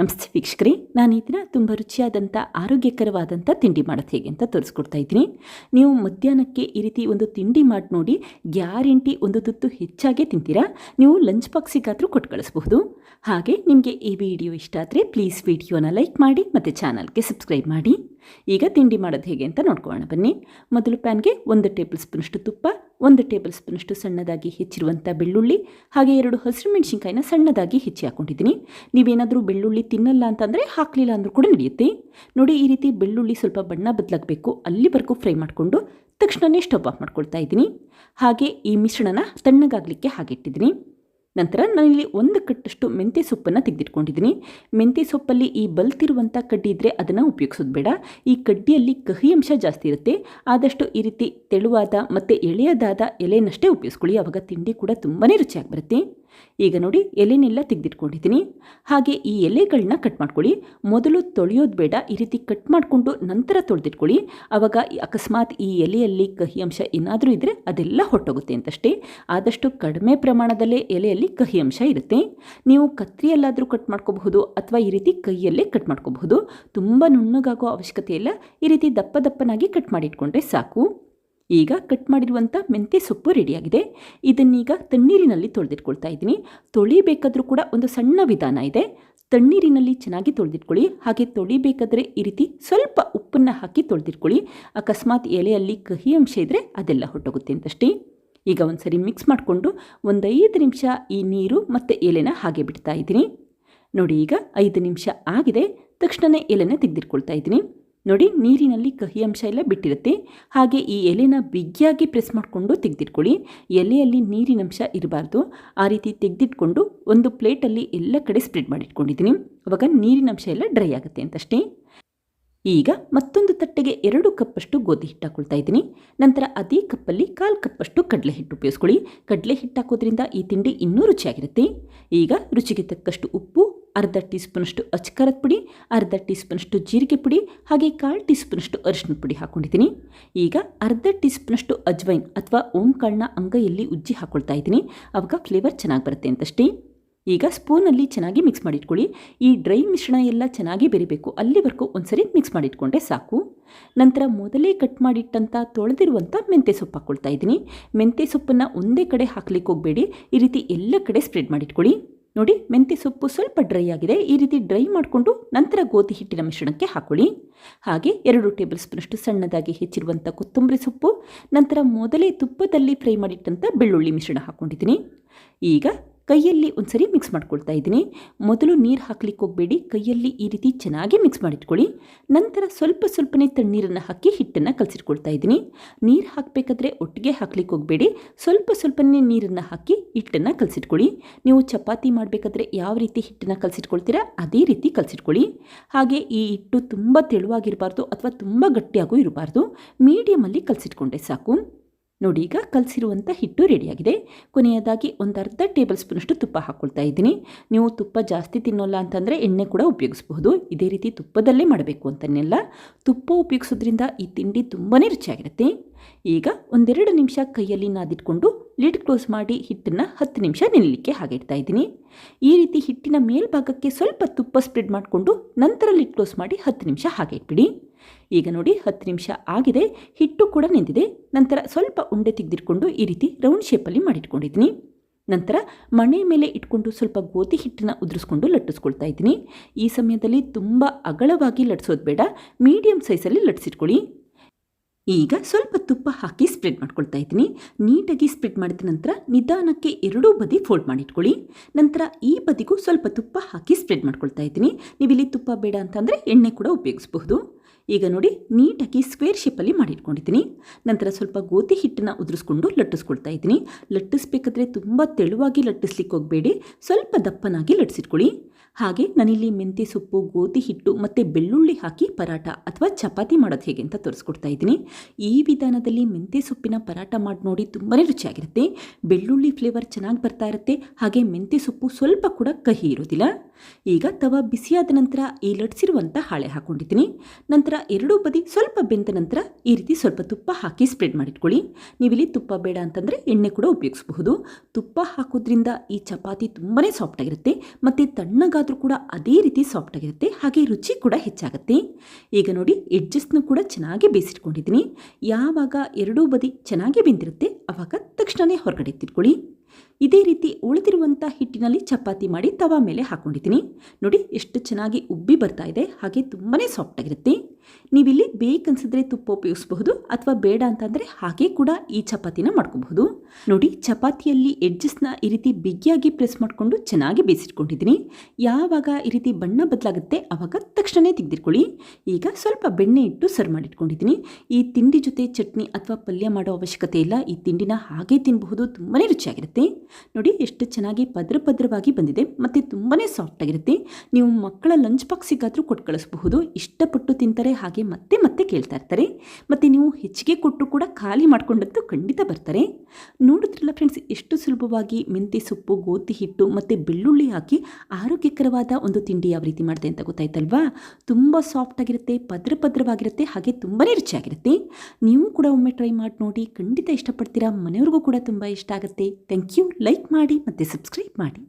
ನಮಸ್ತೆ ವೀಕ್ಷಕರೇ, ನಾನು ಈ ದಿನ ತುಂಬ ರುಚಿಯಾದಂಥ ಆರೋಗ್ಯಕರವಾದಂಥ ತಿಂಡಿ ಮಾಡೋದು ಹೇಗೆ ಅಂತ ತೋರಿಸ್ಕೊಡ್ತಾ ಇದ್ದೀನಿ. ನೀವು ಮಧ್ಯಾಹ್ನಕ್ಕೆ ಈ ರೀತಿ ಒಂದು ತಿಂಡಿ ಮಾಡಿ ನೋಡಿ, ಗ್ಯಾರಂಟಿ ಒಂದು ತುತ್ತು ಹೆಚ್ಚಾಗೇ ತಿಂತೀರಾ? ನೀವು ಲಂಚ್ ಬಾಕ್ಸಿಗಾದರೂ ಕೊಟ್ಟು ಕಳಿಸ್ಬಹುದು ಹಾಗೆ ನಿಮಗೆ ಈ ವಿಡಿಯೋ ಇಷ್ಟ ಆದರೆ, ಪ್ಲೀಸ್ ವಿಡಿಯೋನ ಲೈಕ್ ಮಾಡಿ, ಮತ್ತು ಚಾನಲ್ಗೆ ಸಬ್ಸ್ಕ್ರೈಬ್ ಮಾಡಿ. ಈಗ ತಿಂಡಿ ಮಾಡೋದು ಹೇಗೆ ಅಂತ ನೋಡ್ಕೊಳ್ಳೋಣ ಬನ್ನಿ. ಮೊದಲು ಪ್ಯಾನ್ಗೆ ಒಂದು ಟೇಬಲ್ ಸ್ಪೂನಷ್ಟು ತುಪ್ಪ ಒಂದು ಟೇಬಲ್ ಸ್ಪೂನಷ್ಟು ಸಣ್ಣದಾಗಿ ಹೆಚ್ಚಿರುವಂಥ ಬೆಳ್ಳುಳ್ಳಿ, ಹಾಗೆ ಎರಡು ಹಸಿರು ಮೆಣಸಿನ್ಕಾಯಿನ ಸಣ್ಣದಾಗಿ ಹೆಚ್ಚಿ ಹಾಕ್ಕೊಂಡಿದ್ದೀನಿ ನೀವೇನಾದರೂ ಬೆಳ್ಳುಳ್ಳಿ ತಿನ್ನಲ್ಲ ಅಂತಂದರೆ ಹಾಕಲಿಲ್ಲ ಅಂದರೂ ಕೂಡ ನಡೆಯುತ್ತೆ. ನೋಡಿ, ಈ ರೀತಿ ಬೆಳ್ಳುಳ್ಳಿ ಸ್ವಲ್ಪ ಬಣ್ಣ ಬದಲಾಗಬೇಕು. ಅಲ್ಲಿವರೆಗೂ ಫ್ರೈ ಮಾಡಿಕೊಂಡು ತಕ್ಷಣವೇ ಸ್ಟವ್ ಆಫ್ ಮಾಡ್ಕೊಳ್ತಾ ಇದ್ದೀನಿ. ಹಾಗೆ ಈ ಮಿಶ್ರಣನ ತಣ್ಣಗಾಗಲಿಕ್ಕೆ ಹಾಗಿಟ್ಟಿದ್ದೀನಿ ನಂತರ ನಾನಿಲ್ಲಿ ಒಂದು ಕಟ್ಟಷ್ಟು ಮೆಂತ್ಯ ಸೊಪ್ಪನ್ನು ತೆಗೆದಿಟ್ಕೊಂಡಿದ್ದೀನಿ. ಮೆಂತ್ಯ ಸೊಪ್ಪಲ್ಲಿ ಈ ಬಲ್ತಿರುವಂಥ ಕಡ್ಡಿ ಇದ್ದರೆ ಅದನ್ನು ಉಪಯೋಗಿಸೋದು ಬೇಡ. ಈ ಕಡ್ಡಿಯಲ್ಲಿ ಕಹಿ ಅಂಶ ಜಾಸ್ತಿ ಇರುತ್ತೆ. ಆದಷ್ಟು ಈ ರೀತಿ ತೆಳುವಾದ ಮತ್ತು ಎಳೆಯದಾದ ಎಲೆಯನ್ನಷ್ಟೇ ಉಪಯೋಗಿಸ್ಕೊಳ್ಳಿ. ಆವಾಗ ತಿಂಡಿ ಕೂಡ ತುಂಬಾ ರುಚಿಯಾಗಿ ಬರುತ್ತೆ. ಈಗ ನೋಡಿ ಎಲೆನೆಲ್ಲ ತೆಗೆದಿಟ್ಕೊಂಡಿದ್ದೀನಿ. ಹಾಗೆ ಈ ಎಲೆಗಳನ್ನ ಕಟ್ ಮಾಡ್ಕೊಳ್ಳಿ. ಮೊದಲು ತೊಳೆಯೋದು ಬೇಡ, ಈ ರೀತಿ ಕಟ್ ಮಾಡಿಕೊಂಡು ನಂತರ ತೊಳೆದಿಟ್ಕೊಳ್ಳಿ. ಆವಾಗ ಅಕಸ್ಮಾತ್ ಈ ಎಲೆಯಲ್ಲಿ ಕಹಿ ಅಂಶ ಏನಾದರೂ ಇದ್ದರೆ ಅದೆಲ್ಲ ಹೊಟ್ಟೋಗುತ್ತೆ ಅಂತಷ್ಟೇ. ಆದಷ್ಟು ಕಡಿಮೆ ಪ್ರಮಾಣದಲ್ಲೇ ಎಲೆಯಲ್ಲಿ ಕಹಿ ಅಂಶ ಇರುತ್ತೆ. ನೀವು ಕತ್ರಿಯಲ್ಲಾದರೂ ಕಟ್ ಮಾಡ್ಕೋಬಹುದು ಅಥವಾ ಈ ರೀತಿ ಕೈಯಲ್ಲೇ ಕಟ್ ಮಾಡ್ಕೋಬಹುದು. ತುಂಬ ನುಣ್ಣಗಾಗೋ ಅವಶ್ಯಕತೆ ಇಲ್ಲ. ಈ ರೀತಿ ದಪ್ಪ ದಪ್ಪನಾಗಿ ಕಟ್ ಮಾಡಿಟ್ಕೊಂಡ್ರೆ ಸಾಕು. ಈಗ ಕಟ್ ಮಾಡಿರುವಂಥ ಮೆಂತ್ಯ ಸೊಪ್ಪು ರೆಡಿಯಾಗಿದೆ ಇದನ್ನೀಗ ತಣ್ಣೀರಿನಲ್ಲಿ ತೊಳೆದಿಟ್ಕೊಳ್ತಾ ಇದ್ದೀನಿ. ತೊಳಿಬೇಕಾದ್ರೂ ಕೂಡ ಒಂದು ಸಣ್ಣ ವಿಧಾನ ಇದೆ. ತಣ್ಣೀರಿನಲ್ಲಿ ಚೆನ್ನಾಗಿ ತೊಳೆದಿಟ್ಕೊಳ್ಳಿ. ಹಾಗೆ ತೊಳಿಬೇಕಾದ್ರೆ ಈ ರೀತಿ ಸ್ವಲ್ಪ ಉಪ್ಪನ್ನು ಹಾಕಿ ತೊಳೆದಿಟ್ಕೊಳ್ಳಿ. ಅಕಸ್ಮಾತ್ ಎಲೆಯಲ್ಲಿ ಕಹಿ ಅಂಶ ಇದ್ದರೆ ಅದೆಲ್ಲ ಹೊಟ್ಟೋಗುತ್ತೆ ಅಂತಷ್ಟೇ. ಈಗ ಒಂದು ಸರಿ ಮಿಕ್ಸ್ ಮಾಡಿಕೊಂಡು ಒಂದು ಐದು ನಿಮಿಷ ಈ ನೀರು ಮತ್ತು ಎಲೆನ ಹಾಗೆ ಬಿಡ್ತಾ ಇದ್ದೀನಿ. ನೋಡಿ ಈಗ ಐದು ನಿಮಿಷ ಆಗಿದೆ. ತಕ್ಷಣವೇ ಎಲೆನ ತೆಗೆದಿಟ್ಕೊಳ್ತಾ ಇದ್ದೀನಿ. ನೋಡಿ, ನೀರಿನಲ್ಲಿ ಕಹಿ ಅಂಶ ಎಲ್ಲ ಬಿಟ್ಟಿರುತ್ತೆ. ಹಾಗೆ ಈ ಎಲೆನ ಬಿಗಿಯಾಗಿ ಪ್ರೆಸ್ ಮಾಡಿಕೊಂಡು ತೆಗೆದಿಟ್ಕೊಳ್ಳಿ. ಎಲೆಯಲ್ಲಿ ನೀರಿನಂಶ ಇರಬಾರ್ದು. ಆ ರೀತಿ ತೆಗೆದಿಟ್ಕೊಂಡು ಒಂದು ಪ್ಲೇಟಲ್ಲಿ ಎಲ್ಲ ಕಡೆ ಸ್ಪ್ರೆಡ್ ಮಾಡಿಟ್ಕೊಂಡಿದ್ದೀನಿ. ಅವಾಗ ನೀರಿನಂಶ ಎಲ್ಲ ಡ್ರೈ ಆಗುತ್ತೆ ಅಂತಷ್ಟೇ. ಈಗ ಮತ್ತೊಂದು ತಟ್ಟೆಗೆ ಎರಡು ಕಪ್ಪಷ್ಟು ಗೋಧಿ ಹಿಟ್ಟು ಹಾಕೊಳ್ತಾ ಇದ್ದೀನಿ. ನಂತರ ಅದೇ ಕಪ್ಪಲ್ಲಿ ಕಾಲು ಕಪ್ಪಷ್ಟು ಕಡಲೆ ಹಿಟ್ಟು ಉಪಯೋಗಿಸ್ಕೊಳ್ಳಿ. ಕಡಲೆ ಹಿಟ್ಟು ಹಾಕೋದ್ರಿಂದ ಈ ತಿಂಡಿ ಇನ್ನೂ ರುಚಿಯಾಗಿರುತ್ತೆ. ಈಗ ರುಚಿಗೆ ತಕ್ಕಷ್ಟು ಉಪ್ಪು, ಅರ್ಧ ಟೀ ಸ್ಪೂನಷ್ಟು ಅಚ್ಕಾರದ ಪುಡಿ, ಅರ್ಧ ಟೀ ಸ್ಪೂನಷ್ಟು ಜೀರಿಗೆ ಪುಡಿ, ಹಾಗೆ ಕಾಲು ಟೀ ಸ್ಪೂನಷ್ಟು ಅರಿಶಿನ ಪುಡಿ ಹಾಕೊಂಡಿದ್ದೀನಿ. ಈಗ ಅರ್ಧ ಟೀ ಸ್ಪೂನಷ್ಟು ಅಜ್ವೈನ್ ಅಥವಾ ಓಂ ಕಾಳನ್ನ ಅಂಗೈಯಲ್ಲಿ ಉಜ್ಜಿ ಹಾಕೊಳ್ತಾ ಇದ್ದೀನಿ. ಅವಾಗ ಫ್ಲೇವರ್ ಚೆನ್ನಾಗಿ ಬರುತ್ತೆ ಅಂತಷ್ಟೇ. ಈಗ ಸ್ಪೂನಲ್ಲಿ ಚೆನ್ನಾಗಿ ಮಿಕ್ಸ್ ಮಾಡಿಟ್ಕೊಳ್ಳಿ. ಈ ಡ್ರೈ ಮಿಶ್ರಣ ಎಲ್ಲ ಚೆನ್ನಾಗಿ ಬೆರಿಬೇಕು. ಅಲ್ಲಿವರೆಗೂ ಒಂದ್ಸರಿ ಮಿಕ್ಸ್ ಮಾಡಿಟ್ಕೊಂಡ್ರೆ ಸಾಕು. ನಂತರ ಮೊದಲೇ ಕಟ್ ಮಾಡಿಟ್ಟಂಥ ತೊಳೆದಿರುವಂಥ ಮೆಂತ್ಯ ಸೊಪ್ಪು ಹಾಕ್ಕೊಳ್ತಾ ಇದ್ದೀನಿ. ಮೆಂತ್ಯ ಸೊಪ್ಪನ್ನು ಒಂದೇ ಕಡೆ ಹಾಕ್ಲಿಕ್ಕೆ ಹೋಗಬೇಡಿ. ಈ ರೀತಿ ಎಲ್ಲ ಕಡೆ ಸ್ಪ್ರೆಡ್ ಮಾಡಿಟ್ಕೊಳ್ಳಿ. ನೋಡಿ, ಮೆಂತ್ಯ ಸೊಪ್ಪು ಸ್ವಲ್ಪ ಡ್ರೈ ಆಗಿದೆ. ಈ ರೀತಿ ಡ್ರೈ ಮಾಡಿಕೊಂಡು ನಂತರ ಗೋಧಿ ಹಿಟ್ಟಿನ ಮಿಶ್ರಣಕ್ಕೆ ಹಾಕೊಳ್ಳಿ ಹಾಗೆ ಎರಡು ಟೇಬಲ್ ಸ್ಪೂನಷ್ಟು ಸಣ್ಣದಾಗಿ ಹೆಚ್ಚಿರುವಂಥ ಕೊತ್ತಂಬರಿ ಸೊಪ್ಪು, ನಂತರ ಮೊದಲೇ ತುಪ್ಪದಲ್ಲಿ ಫ್ರೈ ಮಾಡಿಟ್ಟಂಥ ಬೆಳ್ಳುಳ್ಳಿ ಮಿಶ್ರಣ ಹಾಕ್ಕೊಂಡಿದ್ದೀನಿ. ಈಗ ಕೈಯಲ್ಲಿ ಒಂದ್ಸರಿ ಮಿಕ್ಸ್ ಮಾಡ್ಕೊಳ್ತಾ ಇದ್ದೀನಿ. ಮೊದಲು ನೀರು ಹಾಕ್ಲಿಕ್ಕೆ ಹೋಗಬೇಡಿ. ಕೈಯಲ್ಲಿ ಈ ರೀತಿ ಚೆನ್ನಾಗಿ ಮಿಕ್ಸ್ ಮಾಡಿಟ್ಕೊಳ್ಳಿ. ನಂತರ ಸ್ವಲ್ಪ ಸ್ವಲ್ಪನೇ ತಣ್ಣೀರನ್ನು ಹಾಕಿ ಹಿಟ್ಟನ್ನು ಕಲಸಿಟ್ಕೊಳ್ತಾ ಇದ್ದೀನಿ. ನೀರು ಹಾಕಬೇಕಾದ್ರೆ ಒಟ್ಟಿಗೆ ಹಾಕ್ಲಿಕ್ಕೆ ಹೋಗಬೇಡಿ. ಸ್ವಲ್ಪ ಸ್ವಲ್ಪನೇ ನೀರನ್ನು ಹಾಕಿ ಹಿಟ್ಟನ್ನು ಕಲಸಿಟ್ಕೊಳ್ಳಿ. ನೀವು ಚಪಾತಿ ಮಾಡಬೇಕಾದ್ರೆ ಯಾವ ರೀತಿ ಹಿಟ್ಟನ್ನು ಕಲಸಿಟ್ಕೊಳ್ತೀರಾ ಅದೇ ರೀತಿ ಕಲಸಿಟ್ಕೊಳ್ಳಿ. ಹಾಗೆ ಈ ಹಿಟ್ಟು ತುಂಬ ತೆಳುವಾಗಿರಬಾರ್ದು ಅಥವಾ ತುಂಬ ಗಟ್ಟಿಯಾಗೂ ಇರಬಾರ್ದು. ಮೀಡಿಯಮಲ್ಲಿ ಕಲಸಿಟ್ಕೊಂಡೆ ಸಾಕು. ನೋಡಿ ಈಗ ಕಲಸಿರುವಂಥ ಹಿಟ್ಟು ರೆಡಿಯಾಗಿದೆ. ಕೊನೆಯದಾಗಿ ಒಂದು ಅರ್ಧ ಟೇಬಲ್ ಸ್ಪೂನಷ್ಟು ತುಪ್ಪ ಹಾಕ್ಕೊಳ್ತಾ ಇದ್ದೀನಿ. ನೀವು ತುಪ್ಪ ಜಾಸ್ತಿ ತಿನ್ನೋಲ್ಲ ಅಂತಂದರೆ ಎಣ್ಣೆ ಕೂಡ ಉಪಯೋಗಿಸ್ಬಹುದು. ಇದೇ ರೀತಿ ತುಪ್ಪದಲ್ಲೇ ಮಾಡಬೇಕು ಅಂತನೆಲ್ಲ ತುಪ್ಪ ಉಪಯೋಗಿಸೋದ್ರಿಂದ ಈ ತಿಂಡಿ ತುಂಬಾ ರುಚಿಯಾಗಿರುತ್ತೆ. ಈಗ ಒಂದೆರಡು ನಿಮಿಷ ಕೈಯಲ್ಲಿ ನಾದಿಟ್ಕೊಂಡು ಲಿಡ್ ಕ್ಲೋಸ್ ಮಾಡಿ ಹಿಟ್ಟನ್ನು ಹತ್ತು ನಿಮಿಷ ನೆನಲಿಕ್ಕೆ ಹಾಗೆ ಇಡ್ತಾ ಇದ್ದೀನಿ. ಈ ರೀತಿ ಹಿಟ್ಟಿನ ಮೇಲ್ಭಾಗಕ್ಕೆ ಸ್ವಲ್ಪ ತುಪ್ಪ ಸ್ಪ್ರೆಡ್ ಮಾಡಿಕೊಂಡು ನಂತರ ಲಿಡ್ ಕ್ಲೋಸ್ ಮಾಡಿ ಹತ್ತು ನಿಮಿಷ ಹಾಗೆ ಇಟ್ಬಿಡಿ. ಈಗ ನೋಡಿ ಹತ್ತು ನಿಮಿಷ ಆಗಿದೆ, ಹಿಟ್ಟು ಕೂಡ ನಿಂತಿದೆ ನಂತರ ಸ್ವಲ್ಪ ಉಂಡೆ ತೆಗೆದಿಟ್ಕೊಂಡು ಈ ರೀತಿ ರೌಂಡ್ ಶೇಪಲ್ಲಿ ಮಾಡಿಟ್ಕೊಂಡಿದ್ದೀನಿ. ನಂತರ ಮಣೆ ಮೇಲೆ ಇಟ್ಕೊಂಡು ಸ್ವಲ್ಪ ಗೋಧಿ ಹಿಟ್ಟನ್ನು ಉದುರಿಸ್ಕೊಂಡು ಲಟ್ಟಿಸ್ಕೊಳ್ತಾ ಇದ್ದೀನಿ. ಈ ಸಮಯದಲ್ಲಿ ತುಂಬ ಅಗಲವಾಗಿ ಲಟ್ಸೋದು ಬೇಡ ಮೀಡಿಯಮ್ ಸೈಜಲ್ಲಿ ಲಟ್ಸಿಟ್ಕೊಳ್ಳಿ ಈಗ ಸ್ವಲ್ಪ ತುಪ್ಪ ಹಾಕಿ ಸ್ಪ್ರೆಡ್ ಮಾಡ್ಕೊಳ್ತಾ ಇದ್ದೀನಿ. ನೀಟಾಗಿ ಸ್ಪ್ರೆಡ್ ಮಾಡಿದ ನಂತರ ನಿಧಾನಕ್ಕೆ ಎರಡೂ ಬದಿ ಫೋಲ್ಡ್ ಮಾಡಿಟ್ಕೊಳ್ಳಿ ನಂತರ ಈ ಬದಿಗೂ ಸ್ವಲ್ಪ ತುಪ್ಪ ಹಾಕಿ ಸ್ಪ್ರೆಡ್ ಮಾಡ್ಕೊಳ್ತಾ ಇದ್ದೀನಿ. ನೀವಿಲ್ಲಿ ತುಪ್ಪ ಬೇಡ ಅಂತಂದರೆ ಎಣ್ಣೆ ಕೂಡ ಉಪಯೋಗಿಸಬಹುದು. ಈಗ ನೋಡಿ ನೀಟಾಗಿ ಸ್ಕ್ವೇರ್ ಶೇಪಲ್ಲಿ ಮಾಡಿಟ್ಕೊಂಡಿದ್ದೀನಿ. ನಂತರ ಸ್ವಲ್ಪ ಗೋಧಿ ಹಿಟ್ಟನ್ನು ಉದುರಿಸ್ಕೊಂಡು ಲಟ್ಟಿಸ್ಕೊಳ್ತಾ ಇದ್ದೀನಿ. ಲಟ್ಟಿಸ್ಬೇಕಾದ್ರೆ ತುಂಬ ತೆಳುವಾಗಿ ಲಟ್ಟಿಸ್ಲಿಕ್ಕೆ ಹೋಗಬೇಡಿ. ಸ್ವಲ್ಪ ದಪ್ಪನಾಗಿ ಲಟ್ಟಿಸಿಟ್ಕೊಳ್ಳಿ. ಹಾಗೆ ನಾನಿಲ್ಲಿ ಮೆಂತ್ಯ ಸೊಪ್ಪು, ಗೋಧಿ ಹಿಟ್ಟು ಮತ್ತು ಬೆಳ್ಳುಳ್ಳಿ ಹಾಕಿ ಪರಾಟ ಅಥವಾ ಚಪಾತಿ ಮಾಡೋದು ಹೇಗೆ ಅಂತ ತೋರಿಸ್ಕೊಡ್ತಾ ಇದ್ದೀನಿ. ಈ ವಿಧಾನದಲ್ಲಿ ಮೆಂತ್ಯ ಸೊಪ್ಪಿನ ಪರಾಟ ಮಾಡಿ ನೋಡಿ ತುಂಬಾ ರುಚಿಯಾಗಿರುತ್ತೆ. ಬೆಳ್ಳುಳ್ಳಿ ಫ್ಲೇವರ್ ಚೆನ್ನಾಗಿ ಬರ್ತಾ ಇರುತ್ತೆ. ಹಾಗೆ ಮೆಂತ್ಯ ಸೊಪ್ಪು ಸ್ವಲ್ಪ ಕೂಡ ಕಹಿ ಇರೋದಿಲ್ಲ. ಈಗ ತವ ಬಿಸಿಯಾದ ನಂತರ ಈ ಲಟ್ಸಿರುವಂಥ ಹಾಳೆ ಹಾಕ್ಕೊಂಡಿದ್ದೀನಿ ನಂತರ ಎರಡೂ ಬದಿ ಸ್ವಲ್ಪ ಬೆಂದ ನಂತರ ಈ ರೀತಿ ಸ್ವಲ್ಪ ತುಪ್ಪ ಹಾಕಿ ಸ್ಪ್ರೆಡ್ ಮಾಡಿಟ್ಕೊಳ್ಳಿ. ನೀವಿಲ್ಲಿ ತುಪ್ಪ ಬೇಡ ಅಂತಂದರೆ ಎಣ್ಣೆ ಕೂಡ ಉಪಯೋಗಿಸಬಹುದು. ತುಪ್ಪ ಹಾಕೋದ್ರಿಂದ ಈ ಚಪಾತಿ ತುಂಬಾ ಸಾಫ್ಟ್ ಆಗಿರುತ್ತೆ. ಮತ್ತು ತಣ್ಣಗಾದರೂ ಕೂಡ ಅದೇ ರೀತಿ ಸಾಫ್ಟ್ ಆಗಿರುತ್ತೆ. ಹಾಗೆ ರುಚಿ ಕೂಡ ಹೆಚ್ಚಾಗುತ್ತೆ. ಈಗ ನೋಡಿ ಎಡ್ಜಸ್ಟ್ನು ಕೂಡ ಚೆನ್ನಾಗಿ ಬೇಯಿಸಿಟ್ಕೊಂಡಿದ್ದೀನಿ. ಯಾವಾಗ ಎರಡೂ ಬದಿ ಚೆನ್ನಾಗಿ ಬೆಂದಿರುತ್ತೆ ಆವಾಗ ತಕ್ಷಣವೇ ಹೊರಗಡೆ ತಿಟ್ಕೊಳ್ಳಿ ಇದೇ ರೀತಿ ಉಳಿದಿರುವಂಥ ಹಿಟ್ಟಿನಲ್ಲಿ ಚಪಾತಿ ಮಾಡಿ ತವಾ ಮೇಲೆ ಹಾಕ್ಕೊಂಡಿದ್ದೀನಿ ನೋಡಿ, ಎಷ್ಟು ಚೆನ್ನಾಗಿ ಉಬ್ಬಿ ಬರ್ತಾ ಇದೆ. ಹಾಗೆ ತುಂಬಾ ಸಾಫ್ಟ್ ಆಗಿರುತ್ತೆ. ನೀವಿಲ್ಲಿ ಬೇಕನ್ಸಿದ್ರೆ ತುಪ್ಪ ಉಪಯೋಗಿಸಬಹುದು ಅಥವಾ ಬೇಡ ಅಂತಂದರೆ ಹಾಗೆ ಕೂಡ ಈ ಚಪಾತಿನ ಮಾಡ್ಕೋಬಹುದು. ನೋಡಿ, ಚಪಾತಿಯಲ್ಲಿ ಎಡ್ಜಸ್ನ ಈ ರೀತಿ ಬಿಗಿಯಾಗಿ ಪ್ರೆಸ್ ಮಾಡಿಕೊಂಡು ಚೆನ್ನಾಗಿ ಬೇಯಿಸಿಟ್ಕೊಂಡಿದ್ದೀನಿ. ಯಾವಾಗ ಈ ರೀತಿ ಬಣ್ಣ ಬದಲಾಗುತ್ತೆ ಆವಾಗ ತಕ್ಷಣ ತೆಗೆದಿಟ್ಕೊಳ್ಳಿ. ಈಗ ಸ್ವಲ್ಪ ಬೆಣ್ಣೆ ಇಟ್ಟು ಸರ್ವ್ ಮಾಡಿಟ್ಕೊಂಡಿದ್ದೀನಿ. ಈ ತಿಂಡಿ ಜೊತೆ ಚಟ್ನಿ ಅಥವಾ ಪಲ್ಯ ಮಾಡೋ ಅವಶ್ಯಕತೆ ಇಲ್ಲ. ಈ ತಿಂಡಿನ ಹಾಗೆ ತಿನ್ನಬಹುದು ತುಂಬಾ ರುಚಿಯಾಗಿರುತ್ತೆ. ನೋಡಿ, ಎಷ್ಟು ಚೆನ್ನಾಗಿ ಪದ್ರ ಪದ್ರವಾಗಿ ಬಂದಿದೆ. ಮತ್ತು ತುಂಬಾ ಸಾಫ್ಟ್ ಆಗಿರುತ್ತೆ. ನೀವು ಮಕ್ಕಳ ಲಂಚ್ ಬಾಕ್ಸಿಗಾದರೂ ಕೊಟ್ಟು ಕಳಿಸಬಹುದು. ಇಷ್ಟಪಟ್ಟು ತಿಂತಾರೆ, ಹಾಗೆ ಮತ್ತೆ ಮತ್ತೆ ಕೇಳ್ತಾ ಇರ್ತಾರೆ. ಮತ್ತು ನೀವು ಹೆಚ್ಚಿಗೆ ಕೊಟ್ಟರು ಕೂಡ ಖಾಲಿ ಮಾಡ್ಕೊಂಡಂತೂ ಖಂಡಿತ ಬರ್ತಾರೆ. ನೋಡಿದ್ರಲ್ಲ ಫ್ರೆಂಡ್ಸ್ ಎಷ್ಟು ಸುಲಭವಾಗಿ ಮೆಂತ್ಯ ಸೊಪ್ಪು, ಗೋಧಿ ಹಿಟ್ಟು ಮತ್ತು ಬೆಳ್ಳುಳ್ಳಿ ಹಾಕಿ ಆರೋಗ್ಯಕರವಾದ ಒಂದು ತಿಂಡಿ ಯಾವ ರೀತಿ ಮಾಡಿದೆ ಅಂತ ಗೊತ್ತಾಯ್ತಲ್ವಾ? ತುಂಬ ಸಾಫ್ಟ್ ಆಗಿರುತ್ತೆ, ಪದ್ರ ಪದ್ರವಾಗಿರುತ್ತೆ, ಹಾಗೆ ತುಂಬಾ ರುಚಿಯಾಗಿರುತ್ತೆ. ನೀವು ಕೂಡ ಒಮ್ಮೆ ಟ್ರೈ ಮಾಡಿ ನೋಡಿ, ಖಂಡಿತ ಇಷ್ಟಪಡ್ತೀರಾ. ಮನೆಯವ್ರಿಗೂ ಕೂಡ ತುಂಬ ಇಷ್ಟ ಆಗುತ್ತೆ. ಥ್ಯಾಂಕ್ ಯು ಲೈಕ್ ಮಾಡಿ ಮತ್ತು ಸಬ್ಸ್ಕ್ರೈಬ್ ಮಾಡಿ.